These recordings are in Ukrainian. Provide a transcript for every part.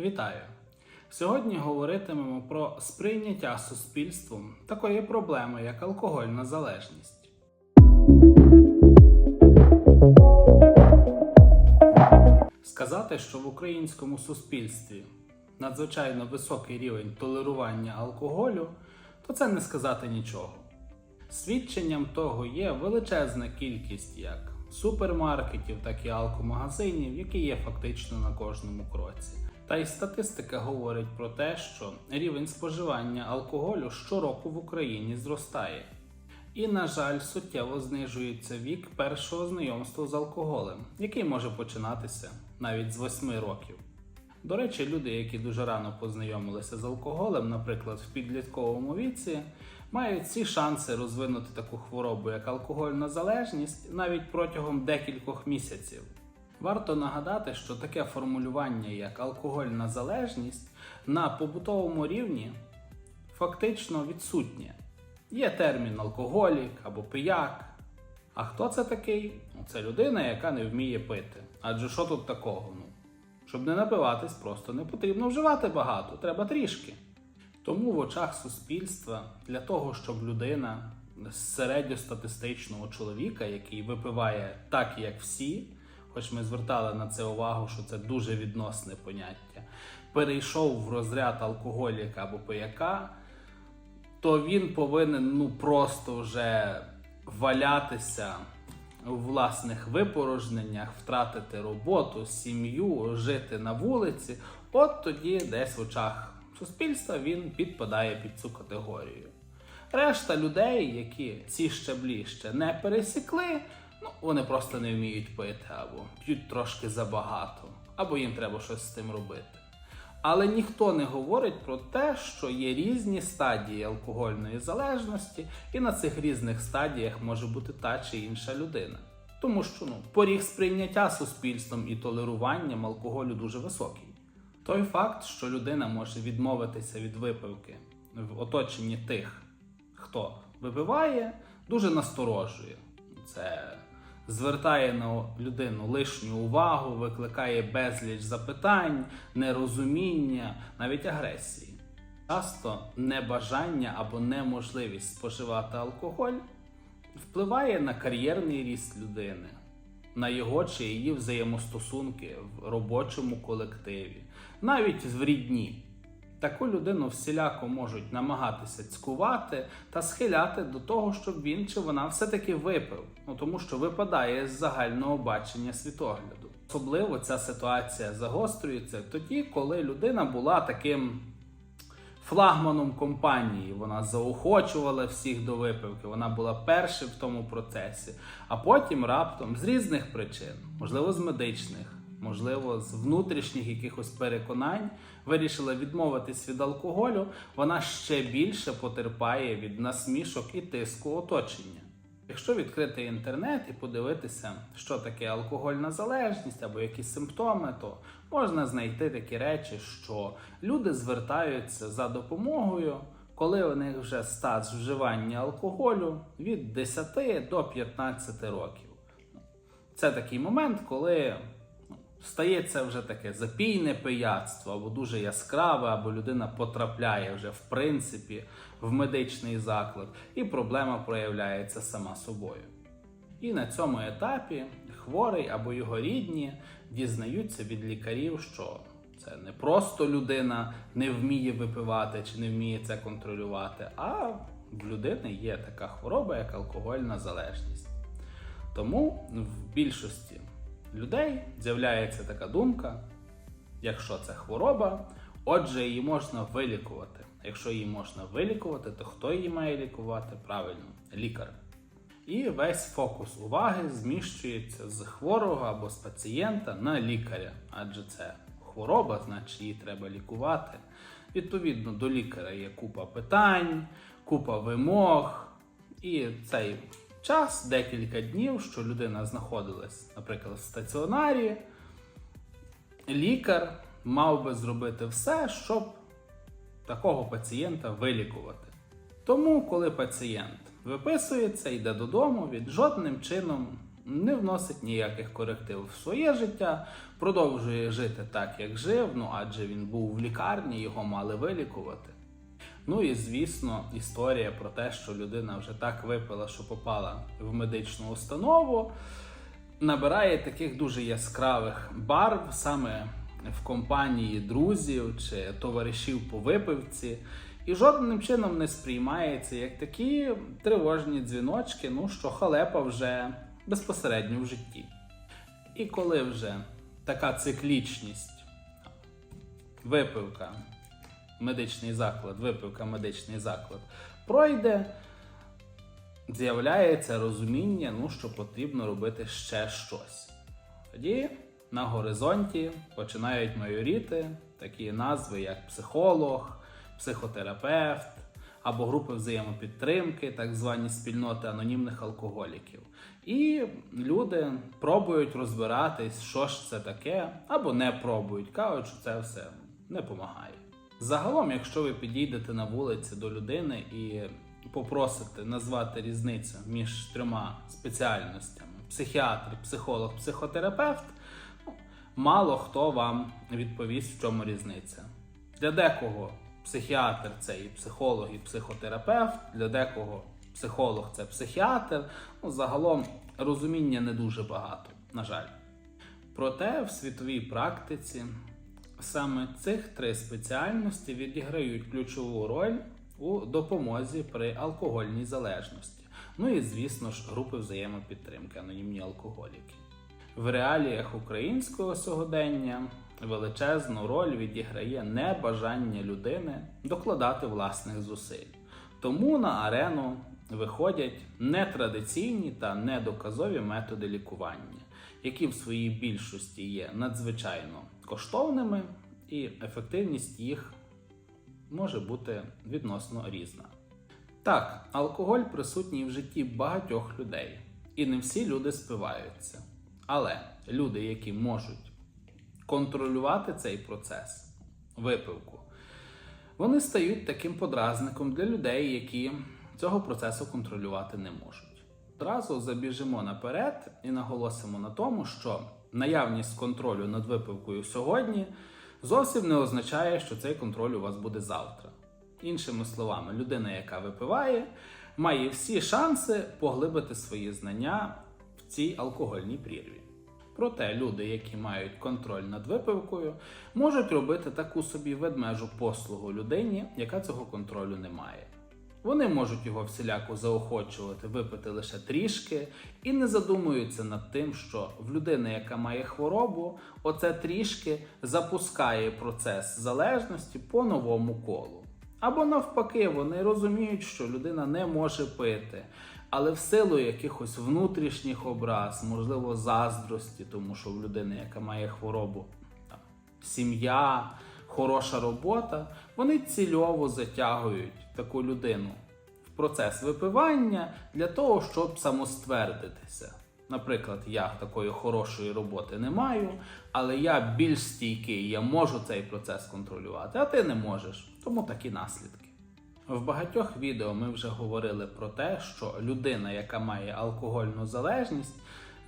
Вітаю! Сьогодні говоритимемо про сприйняття суспільством такої проблеми, як алкогольна залежність. Сказати, що в українському суспільстві надзвичайно високий рівень толерування алкоголю, то це не сказати нічого. Свідченням того є величезна кількість як супермаркетів, так і алкомагазинів, які є фактично на кожному кроці. Та й статистика говорить про те, що рівень споживання алкоголю щороку в Україні зростає. І, на жаль, суттєво знижується вік першого знайомства з алкоголем, який може починатися навіть з 8 років. До речі, люди, які дуже рано познайомилися з алкоголем, наприклад, в підлітковому віці, мають всі шанси розвинути таку хворобу, як алкогольна залежність, навіть протягом декількох місяців. Варто нагадати, що таке формулювання, як алкогольна залежність, на побутовому рівні фактично відсутнє. Є термін алкоголік або пияк. А хто це такий? Ну, Це людина, яка не вміє пити. Адже що тут такого? Ну, щоб не напиватись, просто не потрібно вживати багато, треба трішки. Тому в очах суспільства для того, щоб людина з середньостатистичного чоловіка, який випиває так, як всі, хоч ми звертали на це увагу, що це дуже відносне поняття, перейшов в розряд алкоголіка або пияка, то він повинен ну просто вже валятися у власних випорожненнях, втратити роботу, сім'ю, жити на вулиці. От тоді, десь в очах суспільства, він підпадає під цю категорію. Решта людей, які ці щаблі ще не пересікли, ну вони просто не вміють пити або п'ють трошки забагато, або їм треба щось з тим робити. Але ніхто не говорить про те, що є різні стадії алкогольної залежності, і на цих різних стадіях може бути та чи інша людина. Тому що ну, поріг сприйняття суспільством і толеруванням алкоголю дуже високий. Той факт, що людина може відмовитися від випивки в оточенні тих, хто випиває, дуже насторожує. Це звертає на людину лишню увагу, викликає безліч запитань, нерозуміння, навіть агресії. Часто небажання або неможливість споживати алкоголь впливає на кар'єрний ріст людини, на його чи її взаємостосунки в робочому колективі, навіть в рідні. Таку людину всіляко можуть намагатися цькувати та схиляти до того, щоб він чи вона все-таки випив, ну тому що випадає з загального бачення світогляду. Особливо ця ситуація загострюється тоді, коли людина була таким флагманом компанії. Вона заохочувала всіх до випивки, вона була першим в тому процесі, а потім раптом з різних причин, можливо, з медичних можливо, з внутрішніх якихось переконань вирішила відмовитись від алкоголю, вона ще більше потерпає від насмішок і тиску оточення. Якщо відкрити інтернет і подивитися, що таке алкогольна залежність або які симптоми, то можна знайти такі речі, що люди звертаються за допомогою, коли у них вже стаж вживання алкоголю від 10 до 15 років. Це такий момент, коли стається вже таке запійне пияцтво, або дуже яскраве, або людина потрапляє вже в принципі в медичний заклад, і проблема проявляється сама собою. І на цьому етапі хворий або його рідні дізнаються від лікарів, що це не просто людина не вміє випивати чи не вміє це контролювати, а в людини є така хвороба, як алкогольна залежність. Тому в більшості людей з'являється така думка, якщо це хвороба, отже, її можна вилікувати. Якщо її можна вилікувати, то хто її має лікувати? Правильно, лікар. І весь фокус уваги зміщується з хворого або з пацієнта на лікаря, адже це хвороба, значить її треба лікувати. Відповідно, до лікаря є купа питань, купа вимог, і цей час, декілька днів, що людина знаходилась, наприклад, в стаціонарі, лікар мав би зробити все, щоб такого пацієнта вилікувати. Тому, коли пацієнт виписується, йде додому, він жодним чином не вносить ніяких коректив в своє життя, продовжує жити так, як жив, ну адже він був в лікарні, його мали вилікувати. Ну і звісно, історія про те, що людина вже так випила, що попала в медичну установу, набирає таких дуже яскравих барв саме в компанії друзів чи товаришів по випивці, і жодним чином не сприймається як такі тривожні дзвіночки, ну що халепа вже безпосередньо в житті. І коли вже така циклічність, випивка, медичний заклад, випивка, медичний заклад пройде, з'являється розуміння, ну, що потрібно робити ще щось. Тоді на горизонті починають майоріти такі назви, як психолог, психотерапевт або групи взаємопідтримки, так звані спільноти анонімних алкоголіків. І люди пробують розбиратись, що ж це таке, або не пробують, кажуть, що це все не допомагає. Загалом, якщо ви підійдете на вулиці до людини і попросите назвати різницю між трьома спеціальностями психіатр, психолог, психотерапевт, ну, мало хто вам відповість, в чому різниця. Для декого психіатр це і психолог, і психотерапевт, для декого психолог це психіатр. Ну, загалом розуміння не дуже багато, на жаль. Проте в світовій практиці саме цих три спеціальності відіграють ключову роль у допомозі при алкогольній залежності. Ну і звісно ж, групи взаємопідтримки, анонімні алкоголіки. В реаліях українського сьогодення величезну роль відіграє небажання людини докладати власних зусиль. Тому на арену виходять нетрадиційні та недоказові методи лікування, які в своїй більшості є надзвичайно коштовними, і ефективність їх може бути відносно різна. Так, алкоголь присутній в житті багатьох людей, і не всі люди спиваються. Але люди, які можуть контролювати цей процес, випивку, вони стають таким подразником для людей, які цього процесу контролювати не можуть. Одразу забіжимо наперед і наголосимо на тому, що наявність контролю над випивкою сьогодні зовсім не означає, що цей контроль у вас буде завтра. Іншими словами, людина, яка випиває, має всі шанси поглибити свої знання в цій алкогольній прірві. Проте люди, які мають контроль над випивкою, можуть робити таку собі ведмежу послугу людині, яка цього контролю не має. Вони можуть його всіляко заохочувати випити лише трішки і не задумуються над тим, що в людини, яка має хворобу, оце трішки запускає процес залежності по новому колу. Або навпаки, вони розуміють, що людина не може пити, але в силу якихось внутрішніх образ, можливо, заздрості, тому що в людини, яка має хворобу, сім'я, хороша робота, вони цільово затягують таку людину в процес випивання для того, щоб самоствердитися. Наприклад, я такої хорошої роботи не маю, але я більш стійкий, я можу цей процес контролювати, а ти не можеш. Тому такі наслідки. В багатьох відео ми вже говорили про те, що людина, яка має алкогольну залежність,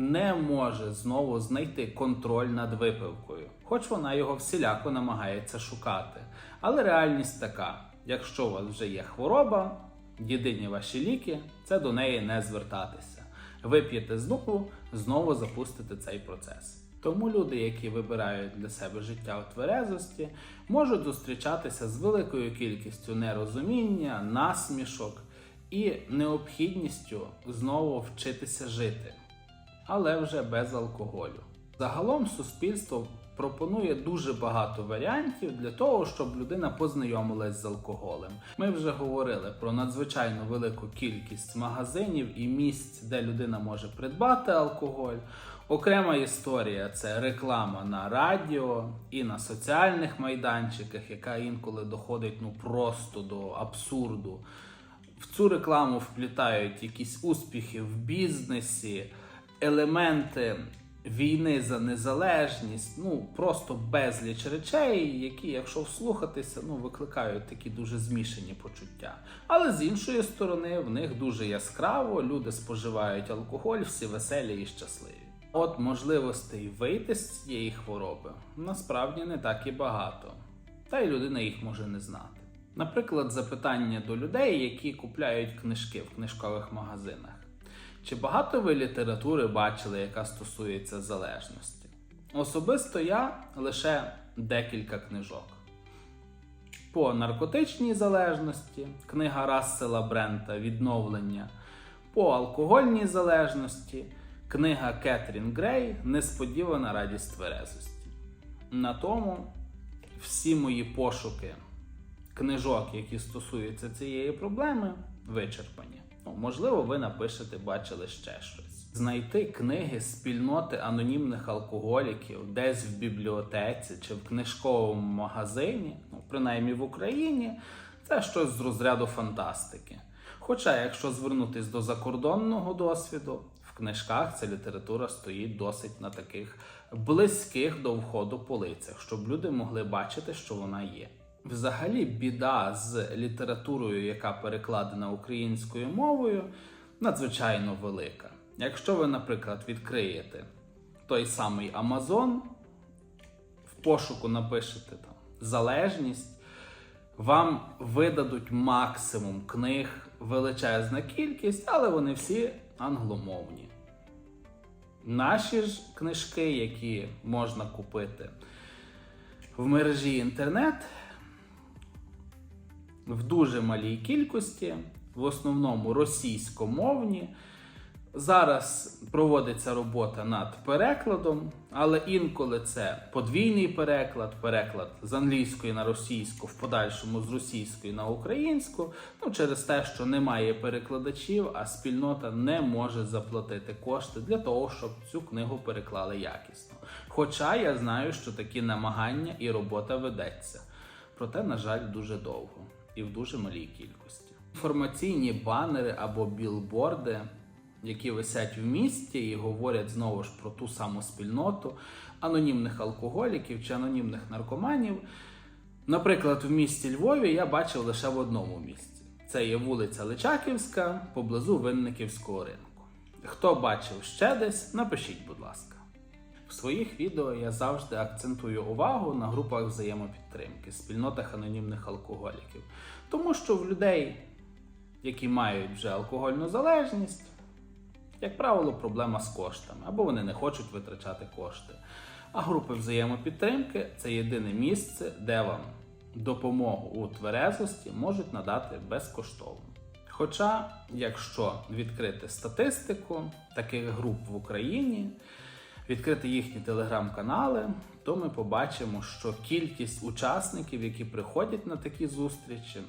не може знову знайти контроль над випивкою, хоч вона його всіляко намагається шукати. Але реальність така: якщо у вас вже є хвороба, єдині ваші ліки це до неї не звертатися. Вип'єте знову, знову запустите цей процес. Тому люди, які вибирають для себе життя у тверезості, можуть зустрічатися з великою кількістю нерозуміння, насмішок і необхідністю знову вчитися жити, але вже без алкоголю. Загалом суспільство пропонує дуже багато варіантів для того, щоб людина познайомилась з алкоголем. Ми вже говорили про надзвичайно велику кількість магазинів і місць, де людина може придбати алкоголь. Окрема історія це реклама на радіо і на соціальних майданчиках, яка інколи доходить ну просто до абсурду. В цю рекламу вплітають якісь успіхи в бізнесі, елементи війни за незалежність, ну просто безліч речей, які, якщо вслухатися, ну викликають такі дуже змішані почуття. Але з іншої сторони, в них дуже яскраво, люди споживають алкоголь, всі веселі і щасливі. От можливостей вийти з цієї хвороби насправді не так і багато, та й людина їх може не знати. Наприклад, запитання до людей, які купляють книжки в книжкових магазинах. Чи багато ви літератури бачили, яка стосується залежності? Особисто я лише декілька книжок. По наркотичній залежності книга Рассела Брента Відновлення. По алкогольній залежності книга Кетрін Грей Несподівана радість тверезості. На тому всі мої пошуки книжок, які стосуються цієї проблеми, вичерпані. Ну, можливо, ви напишете, бачили ще щось. Знайти книги спільноти анонімних алкоголіків десь в бібліотеці чи в книжковому магазині, ну, принаймні в Україні, це щось з розряду фантастики. Хоча, якщо звернутись до закордонного досвіду, в книжках ця література стоїть досить на таких близьких до входу полицях, щоб люди могли бачити, що вона є. Взагалі, біда з літературою, яка перекладена українською мовою, надзвичайно велика. Якщо ви, наприклад, відкриєте той самий Амазон, в пошуку напишете там залежність, вам видадуть максимум книг, величезна кількість, але вони всі англомовні. Наші ж книжки, які можна купити в мережі інтернет, в дуже малій кількості, в основному російськомовні. Зараз проводиться робота над перекладом, але інколи це подвійний переклад, переклад з англійської на російську, в подальшому з російської на українську. Ну через те, що немає перекладачів, а спільнота не може заплатити кошти для того, щоб цю книгу переклали якісно. Хоча я знаю, що такі намагання і робота ведеться. Проте, на жаль, дуже довго і в дуже малій кількості. Інформаційні банери або білборди, які висять в місті і говорять знову ж про ту саму спільноту анонімних алкоголіків чи анонімних наркоманів. Наприклад, в місті Львові я бачив лише в одному місці. Це є вулиця Личаківська поблизу Винниківського ринку. Хто бачив ще десь, напишіть, будь ласка. В своїх відео я завжди акцентую увагу на групах взаємопідтримки, спільнотах анонімних алкоголіків. Тому що в людей, які мають вже алкогольну залежність, як правило, проблема з коштами, або вони не хочуть витрачати кошти. А групи взаємопідтримки це єдине місце, де вам допомогу у тверезості можуть надати безкоштовно. Хоча, якщо відкрити статистику таких груп в Україні, відкрити їхні телеграм-канали, то ми побачимо, що кількість учасників, які приходять на такі зустрічі,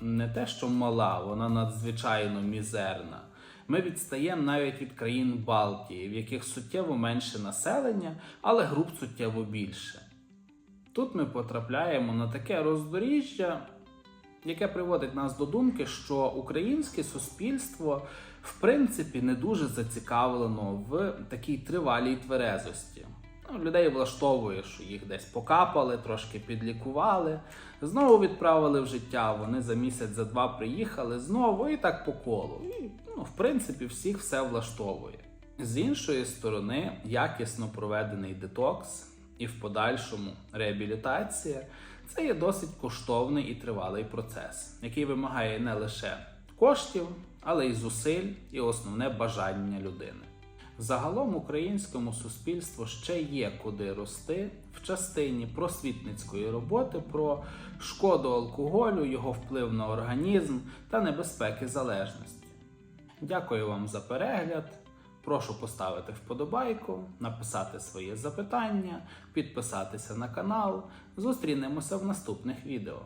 не те, що мала, вона надзвичайно мізерна. Ми відстаємо навіть від країн Балтії, в яких суттєво менше населення, але груп суттєво більше. Тут ми потрапляємо на таке роздоріжжя, яке приводить нас до думки, що українське суспільство в принципі не дуже зацікавлено в такій тривалій тверезості. Ну, людей влаштовує, що їх десь покапали, трошки підлікували, знову відправили в життя. Вони за місяць, за два приїхали знову і так по колу. І, ну, в принципі, всіх все влаштовує. З іншої сторони, якісно проведений детокс і в подальшому реабілітація це є досить коштовний і тривалий процес, який вимагає не лише коштів, але й зусиль, і основне бажання людини. Загалом українському суспільству ще є куди рости в частині просвітницької роботи про шкоду алкоголю, його вплив на організм та небезпеки залежності. Дякую вам за перегляд. Прошу поставити вподобайку, написати своє запитання, підписатися на канал. Зустрінемося в наступних відео.